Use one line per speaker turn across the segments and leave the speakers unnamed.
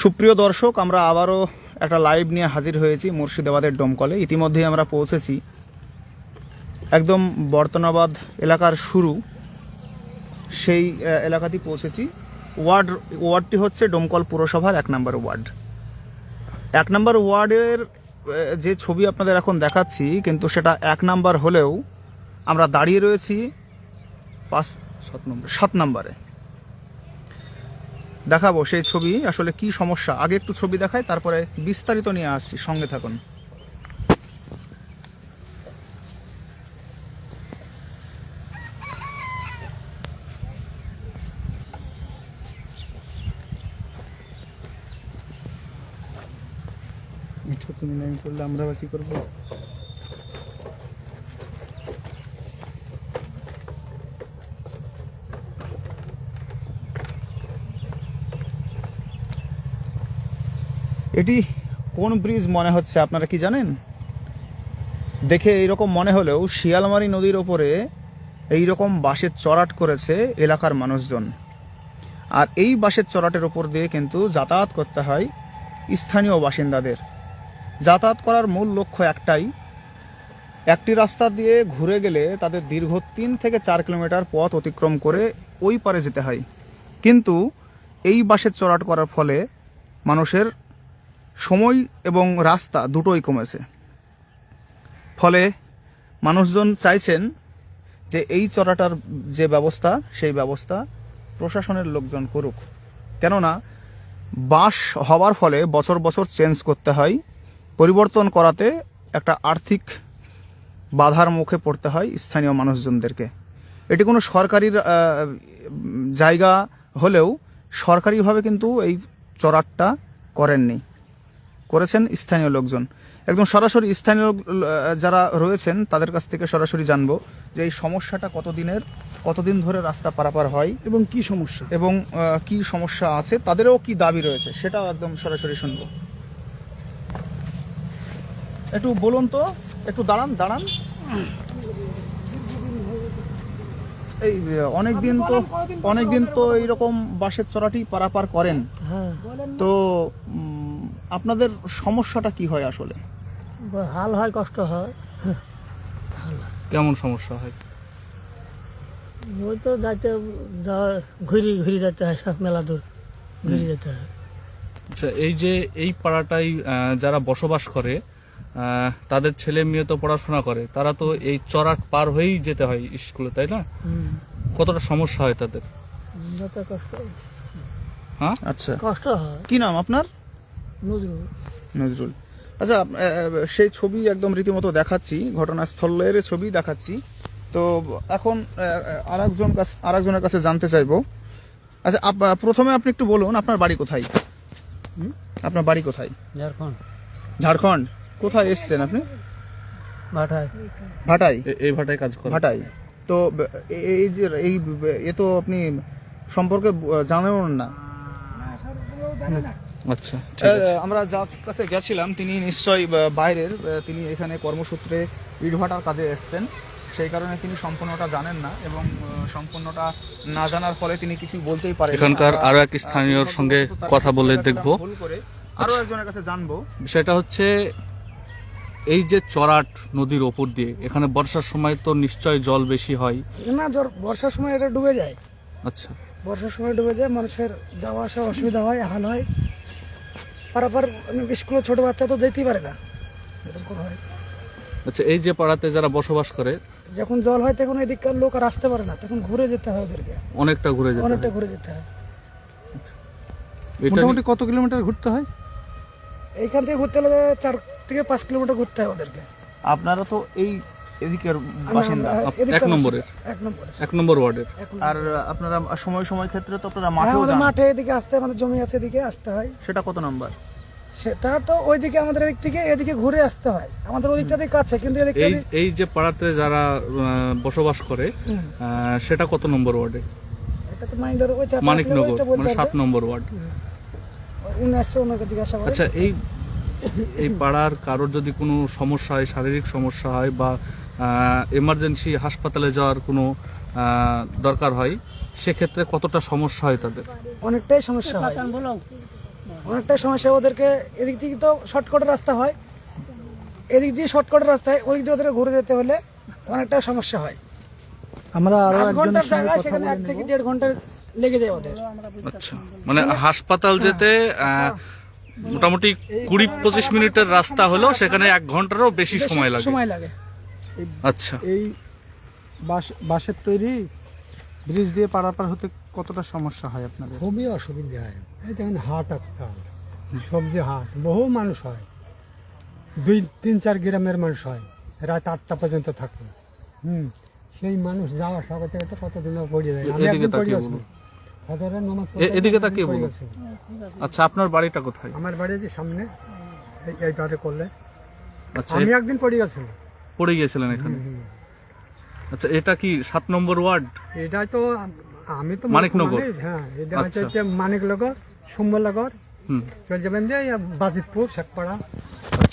সুপ্রিয় দর্শক, আমরা আবারও একটা লাইভ নিয়ে হাজির হয়েছি মুর্শিদাবাদের ডোমকলে ইতিমধ্যেই আমরা পৌঁছেছি একদম বর্তনাবাদ এলাকার শুরু। সেই এলাকাতেই পৌঁছেছি। ওয়ার্ড, ওয়ার্ডটি হচ্ছে ডোমকল পুরসভার এক নম্বর ওয়ার্ড। এক নম্বর ওয়ার্ডের যে ছবি আপনাদের এখন দেখাচ্ছি, কিন্তু সেটা এক নাম্বার হলেও আমরা দাঁড়িয়ে রয়েছি পাঁচ সাত নম্বর। দেখাবো সেই ছবি, আসলে কি সমস্যা? আগে একটু ছবি দেখাই, তারপরে বিস্তারিত নিয়ে আসছি, সঙ্গে থাকুন। তুমি করলে আমরা বা কি করব? এটি কোন ব্রিজ মনে হচ্ছে আপনারা কি জানেন? দেখে এইরকম মনে হলেও শিয়ালমারি নদীর ওপরে এইরকম বাঁশের চড়াট করেছে এলাকার মানুষজন। আর এই বাঁশের চড়াটের ওপর দিয়ে কিন্তু যাতায়াত করতে হয় স্থানীয় বাসিন্দাদের। যাতায়াত করার মূল লক্ষ্য একটাই, একটি রাস্তা দিয়ে ঘুরে গেলে তাদের দীর্ঘ তিন থেকে চার কিলোমিটার পথ অতিক্রম করে ওই পারে যেতে হয়। কিন্তু এই বাসের চড়াট করার ফলে মানুষের সময় এবং রাস্তা দুটোই কমেছে। ফলে মানুষজন চাইছেন যে এই চড়াটার যে ব্যবস্থা, সেই ব্যবস্থা প্রশাসনের লোকজন করুক। কেননা বাস হওয়ার ফলে বছর বছর চেঞ্জ করতে হয়, পরিবর্তন করাতে একটা আর্থিক বাধার মুখে পড়তে হয় স্থানীয় মানুষজনদেরকে। এটি কোনো সরকারির জায়গা হলেও সরকারিভাবে কিন্তু এই চড়াটটা করেননি। করেছেন স্থানীয় লোকজন। একদম সরাসরি স্থানীয় যারা রয়েছেন তাদের কাছ থেকে সরাসরি জানব যে এই সমস্যাটা কতদিনের কতদিন ধরে রাস্তা পারাপার হয়
এবং কি সমস্যা?
এবং কি সমস্যা আছে তাদেরও কি দাবি রয়েছে সেটাও একদম সরাসরি শুনব। একটু বলুন তো একটু দাঁড়ান দাঁড়ান। এই অনেক দিন তো অনেক দিন তো এইরকম বাসের চড়াটি পারাপার করেন।
হ্যাঁ।
তো আপনাদের সমস্যাটা কি হয় আসলে?
হাল হয় কষ্ট হয়।
কেমন সমস্যা হয়?
ওই তো যাইতে যাওয়া ঘুরি ঘুরি যেতে হয় সব মেলা দূর ঘুরি যেতে হয়।
আচ্ছা এই যে এই পাড়াটাই যারা বসবাস করে তাদের ছেলে মেয়ে তো পড়াশোনা করে তারা তো এই চড়াট পার হয়েই যেতে হয় স্কুলে তাই না? কতটা সমস্যা হয় তাদের?
কষ্ট
হ্যাঁ?
আচ্ছা।
কষ্ট হয়।
কি নাম আপনার?
নজরুল।
নজরুল। আচ্ছা সেই ছবি একদম রীতিমতো দেখাচ্ছি ঘটনাস্থলের ছবি দেখাচ্ছি। তো এখন আর একজন কাছ আর একজনের কাছে জানতে চাইব। আচ্ছা আপ- প্রথমে আপনি একটু বলুন আপনার বাড়ি কোথায়? আপনার বাড়ি কোথায়?
ঝাড়খণ্ড।
ঝাড়খণ্ড। কোথায় এসছেন আপনি?
ভাটায়।
ভাটাই
এই ভাটায় কাজ করে
ভাটাই তো এই যে এই এ তো আপনি সম্পর্কে জানেন না।
আচ্ছা ঠিক আছে।
আমরা যার কাছে গেছিলাম তিনি নিশ্চয়ই বাইরের তিনি এখানে কর্মসূত্রে ইটভাটার কাজে এসেছেন। সেই কারণে তিনি সম্পূর্ণটা জানেন না এবং সম্পূর্ণটা না জানার ফলে তিনি কিছু বলতেই পারেন
এখানকার আরও এক স্থানীয়র সঙ্গে কথা বলে দেখব।
ভুল করে আরও একজনের কাছে জানব।
বিষয়টা হচ্ছে এই যে চরাট নদীর ওপর দিয়ে এখানে বর্ষার সময় তো নিশ্চয় জল বেশি হয়।
না ধর বর্ষার সময় এটা ডুবে যায়।
আচ্ছা।
বর্ষার সময় ডুবে যায় মানুষের যাওয়া আসা অসুবিধা হয় হাল হয়। পারাপার স্কুলে ছোট বাচ্চা তো যেতেই পারে না। এরকম হয়।
আচ্ছা এই যে পাড়াতে যারা বসবাস করে
যখন জল হয় তখন এদিককার লোক আর আসতে পারে না তখন ঘুরে যেতে হয় ওদেরকে।
অনেকটা ঘুরে যেতে
অনেকটা ঘুরে যেতে হয়।
এটা
মোটামুটি কত কিলোমিটার ঘুরতে হয়?
এইখান থেকে ঘুরতে হলে চার থেকে পাঁচ কিলোমিটার ঘুরতে হয় ওদেরকে।
আপনারা তো এই এদিকের বাসিন্দা।
এক নম্বরের।
এক
নম্বর ওয়ার্ডের।
আর আপনারা সময় সময় ক্ষেত্রে তো আপনারা
হ্যাঁ,
মাঠেও যান।
মাঠে এদিকে আসতে আমাদের জমি আছে এদিকে আসতে হয়।
সেটা কত নাম্বার?
সেটা তো ওইদিকে আমাদের এদিক থেকে এদিকে ঘুরে আসতে হয়। আমাদের ওদিকটা দিয়ে কাছে কিন্তু
এই এই যে পাড়াতে যারা বসবাস করে সেটা কত নম্বর ওয়ার্ডে?
এটা তো মাইন্ডার ওই
মানিকনগর মানে সাত নম্বর ওয়ার্ড।
উনি আসছে ওনাকে জিজ্ঞাসা
আচ্ছা এই এই পাড়ার কারোর যদি কোনো সমস্যা হয় শারীরিক সমস্যা হয় বা এমার্জেন্সি হাসপাতালে যাওয়ার কোনো দরকার হয় সেক্ষেত্রে কতটা সমস্যা হয় তাদের?
অনেকটাই সমস্যা হয়। অনেকটাই সমস্যা ওদেরকে এদিক থেকে তো শর্টকাটের রাস্তা হয়। এদিক দিয়ে শর্টকাটের রাস্তা হয় ওই দিয়ে ওদেরকে ঘুরে যেতে হলে অনেকটা সমস্যা হয়।
আমরা আরও
আধ
একজনের সঙ্গে কথা বলে
এক থেকে দেড় ঘণ্টা লেগে যায় ওদের।
আচ্ছা মানে হাসপাতাল যেতে মোটামুটি কুড়ি পঁচিশ মিনিটের রাস্তা হলেও সেখানে এক ঘন্টারও বেশি সময় লাগে।
সময় লাগে।
আচ্ছা।
এই বাস বাঁশের তৈরি ব্রিজ দিয়ে পারাপার হতে কতটা সমস্যা হয় আপনাদের?
খুবই অসুবিধা হয়। এই দেখেন হাট একটা সবজি হাট বহু মানুষ হয়। দুই তিন চার গ্রামের মানুষ হয় রাত আটটা পর্যন্ত থাকে। হুম সেই মানুষ যাওয়া আসা করতে করতে কতদিন পড়ে যায়। আমি
এদিকে
একদিন পড়ে নামাজ
এদিকে তাকিয়ে বলুন। আচ্ছা আপনার বাড়িটা কোথায়?
আমার বাড়ি যে সামনে এই- এইবারে করলে।
আচ্ছা
আমি একদিন পড়ে গেছিলাম।
পড়ে গিয়েছিলেন এখানে? আচ্ছা এটা কি সাত নম্বর ওয়ার্ড?
এটা তো আমি তো
মানিকনগর।
হ্যাঁ এটা হচ্ছে
আচ্ছা।
মানিকনগর সুম্বলনগর। চলে যাবেন যে বাজিতপুর শেখপাড়া।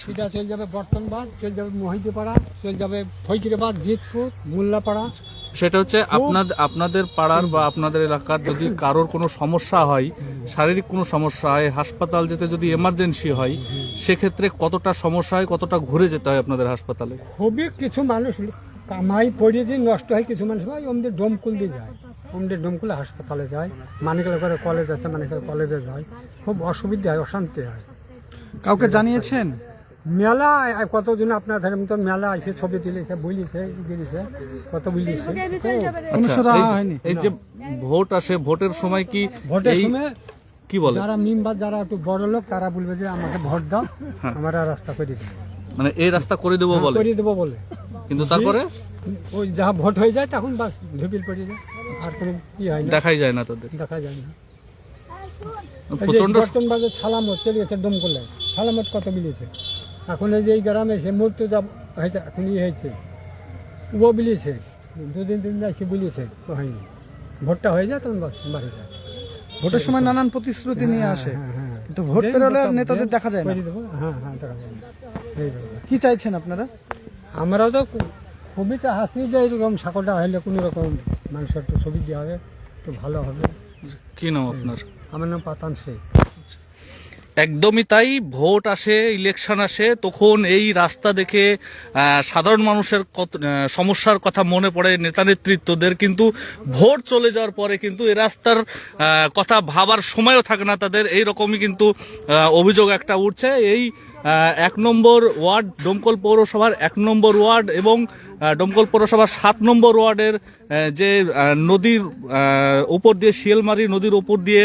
সেটা
এটা চলে যাবে বর্তনবাদ চলে যাবে মহিদিপাড়া চলে যাবে ফৈকিরাবাদ জিতপুর মোল্লাপাড়া।
সেটা হচ্ছে আপনাদের আপনাদের পাড়ার বা আপনাদের এলাকার যদি কারোর কোনো সমস্যা হয় শারীরিক কোনো সমস্যা হয় হাসপাতাল যেতে যদি এমার্জেন্সি হয় সেক্ষেত্রে কতটা সমস্যা হয় কতটা ঘুরে যেতে হয় আপনাদের হাসপাতালে?
খুবই কিছু মানুষ কামাই পড়িয়ে দিয়ে নষ্ট হয় কিছু মানুষ হয় ওমদের ডোমকুল দিয়ে যায়। ওমদের ডোমকুলে হাসপাতালে যায় মানিকনগরে কলেজ আছে মানিকনগর কলেজে যায় খুব অসুবিধা হয় অশান্তি হয়।
কাউকে জানিয়েছেন?
মেলা কতজন আপনার ধরেন তো মেলা আছে ছবি তুলেছে বলিছে দিয়েছে কত বলিছে।
আচ্ছা, এই যে- ভোট আসে ভোটের সময় কি
ভোটের সময়
কি বলে?
যারা মিম্বার যারা একটু বড় লোক তারা বলবে যে আমাকে ভোট দাও আমরা রাস্তা করে
মানে এই রাস্তা করে দেবো বলে?
করে দেবো বলে।
কিন্তু তারপরে?
ওই যা ভোট হয়ে যায় তখন বাস ঝুপিল পড়ে যায়। আর কোনো কি হয় না।
দেখাই যায় না তাদের।
দেখা যায় না। প্রচণ্ড সালামত চলে গেছে ডোমকলে সালামত কত মিলিয়েছে এখন এই যে এই গ্রামে সে মূর্তি যা হয়েছে এখন ইয়ে হয়েছে। ও বিলিয়েছে দুদিন তিন দিন এসে বিলিয়েছে হয়নি। ভোটটা হয়ে যায় তখন বাড়ি যায়।
ভোটের সময় নানান প্রতিশ্রুতি নিয়ে আসে।
হ্যাঁ হ্যাঁ।
কিন্তু ভোট পেরোলে নেতাদের দেখা যায় না।
হ্যাঁ হ্যাঁ দেখা যায় না। এই
কি চাইছেন আপনারা?
আমরাও তো খুবই চাহাচ্ছি যে এরকম সাঁকোটা হলে কোনো রকম মানুষের একটু দেওয়া হবে একটু ভালো হবে।
কি নাম আপনার?
আমার নাম পাতান শেখ।
একদমই তাই, ভোট আসে ইলেকশন আসে, তখন এই রাস্তা দেখে সাধারণ মানুষের সমস্যার কথা মনে পড়ে নেতা নেতৃত্বদের, কিন্তু ভোট চলে যাওয়ার পরে কিন্তু এই রাস্তার কথা ভাবার সময়ও থাকে না তাদের এই রকমই কিন্তু অভিযোগ একটা উঠছে। এই এক নম্বর ওয়ার্ড ডোমকল পৌরসভার এক নম্বর ওয়ার্ড এবং ডোমকল পৌরসভার সাত নম্বর ওয়ার্ডের যে নদীর উপর দিয়ে শিয়ালমারি নদীর উপর দিয়ে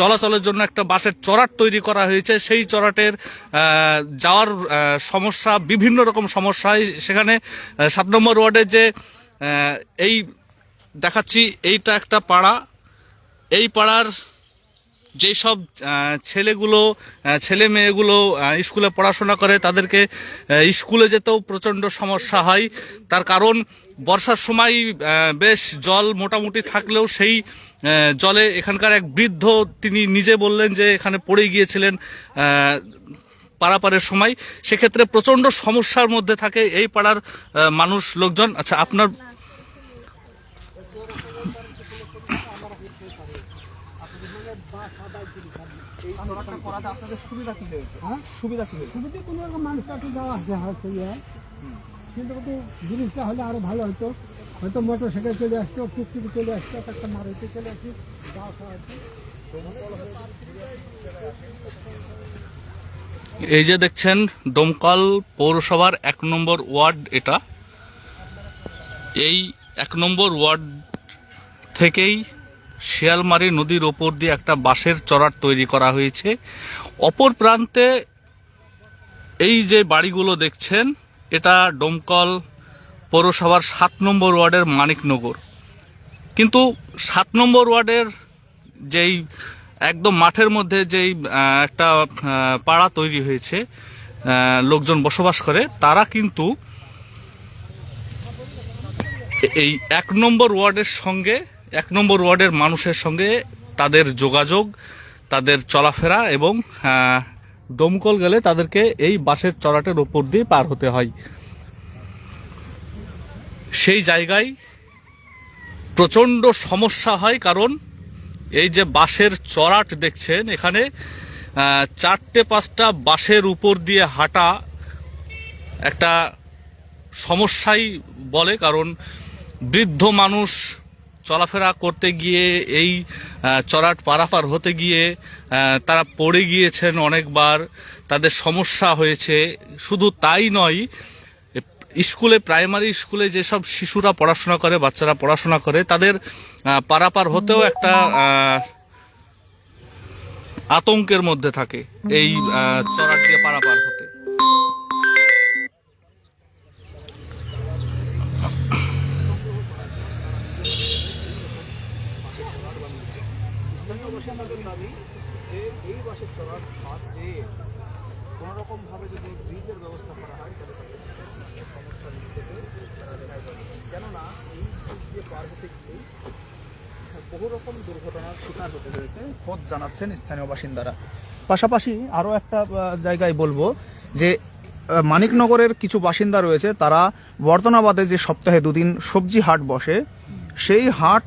চলাচলের জন্য একটা বাসের চড়াট তৈরি করা হয়েছে। সেই চড়াটের আহ, যাওয়ার সমস্যা বিভিন্ন রকম সমস্যা হয় সেখানে সাত নম্বর ওয়ার্ডের যে এই দেখাচ্ছি এইটা একটা পাড়া। এই পাড়ার যেই সব ছেলেগুলো ছেলে মেয়েগুলো স্কুলে পড়াশোনা করে, তাদেরকে স্কুলে যেতেও প্রচণ্ড সমস্যা হয়। তার কারণ, বর্ষার সময় বেশ জল মোটামুটি থাকলেও সেই জলে এখানকার এক বৃদ্ধ, তিনি নিজে বললেন যে এখানে পড়ে গিয়েছিলেন পারাপারের সময়। সেক্ষেত্রে প্রচণ্ড সমস্যার মধ্যে থাকে এই পাড়ার মানুষ, লোকজন। আচ্ছা আপনার
সুবিধা কোনো রকম মানুষটা একটু যাওয়া আসা হচ্ছে ইয়ে। কিন্তু জিনিসটা হলে আরও ভালো হতো। হয়তো মোটর সাইকেল চলে আসতো টুকটুকি চলে আসতো একটা মারুতি চলে আসতো যাওয়া
এই যে দেখছেন ডোমকল পৌরসভার এক নম্বর ওয়ার্ড এটা। এই এক নম্বর ওয়ার্ড থেকেই শিয়ালমারি নদীর ওপর দিয়ে একটা বাঁশের চড়াট তৈরি করা হয়েছে। অপর প্রান্তে এই যে বাড়িগুলো দেখছেন, এটা ডোমকল পৌরসভার সাত নম্বর ওয়ার্ডের মানিকনগর। কিন্তু সাত নম্বর ওয়ার্ডের যেই একদম মাঠের মধ্যে যেই একটা পাড়া তৈরি হয়েছে লোকজন বসবাস করে, তারা কিন্তু এই এক নম্বর ওয়ার্ডের সঙ্গে এক নম্বর ওয়ার্ডের মানুষের সঙ্গে তাদের যোগাযোগ, তাদের চলাফেরা এবং দমকল গেলে তাদেরকে এই বাসের চড়াটের ওপর দিয়ে পার হতে হয়। সেই জায়গায় প্রচণ্ড সমস্যা হয় কারণ এই যে বাঁশের চড়াট দেখছেন, এখানে চারটে পাঁচটা বাসের উপর দিয়ে হাঁটা একটা সমস্যাই বলে কারণ বৃদ্ধ মানুষ চলাফেরা করতে গিয়ে, এই চড়াট পারাপার হতে গিয়ে তারা পড়ে গিয়েছেন অনেকবার, তাদের সমস্যা হয়েছে। শুধু তাই নয়, স্কুলে, প্রাইমারি স্কুলে যেসব শিশুরা পড়াশোনা করে, বাচ্চারা পড়াশোনা করে, তাদের পারাপার হতেও একটা আতঙ্কের মধ্যে থাকে এই চড়াট দিয়ে পারাপার হতে।
দাবি যে এই চলার হাত দিয়ে কোনো যদি ব্রিজের ব্যবস্থা করা হয় তাহলে কেননা এই ব্রিজ দিয়ে পার হতে গিয়েই বহু রকম দুর্ঘটনার শিকার হতে হয়েছে খোঁজ জানাচ্ছেন স্থানীয় বাসিন্দারা পাশাপাশি আরও একটা জায়গায় বলব যে মানিকনগরের কিছু বাসিন্দা রয়েছে, তারা বর্তনাবাদে যে সপ্তাহে দুদিন সবজি হাট বসে, সেই হাট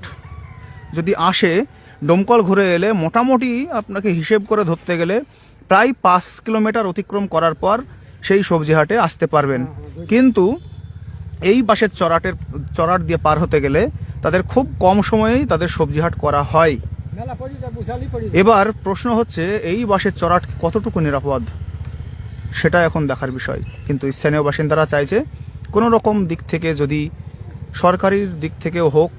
যদি আসে ডোমকল ঘুরে এলে মোটামুটি আপনাকে হিসেব করে ধরতে গেলে প্রায় পাঁচ কিলোমিটার অতিক্রম করার পর সেই সবজি হাটে আসতে পারবেন। কিন্তু এই বাসের চড়াটের চড়াট দিয়ে পার হতে গেলে তাদের খুব কম সময়েই তাদের সবজি হাট করা হয়। এবার প্রশ্ন হচ্ছে এই বাসের চড়াট কতটুকু নিরাপদ? সেটা এখন দেখার বিষয়। কিন্তু স্থানীয় বাসিন্দারা চাইছে কোনো রকম দিক থেকে যদি সরকারির দিক থেকেও হোক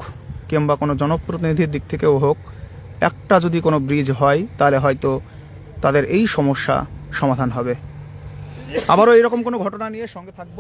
কিংবা কোনো জনপ্রতিনিধির দিক থেকেও হোক, একটা যদি কোনো ব্রিজ হয়, তাহলে হয়তো তাদের এই সমস্যা সমাধান হবে। আবারও এরকম কোনো ঘটনা নিয়ে সঙ্গে থাকব।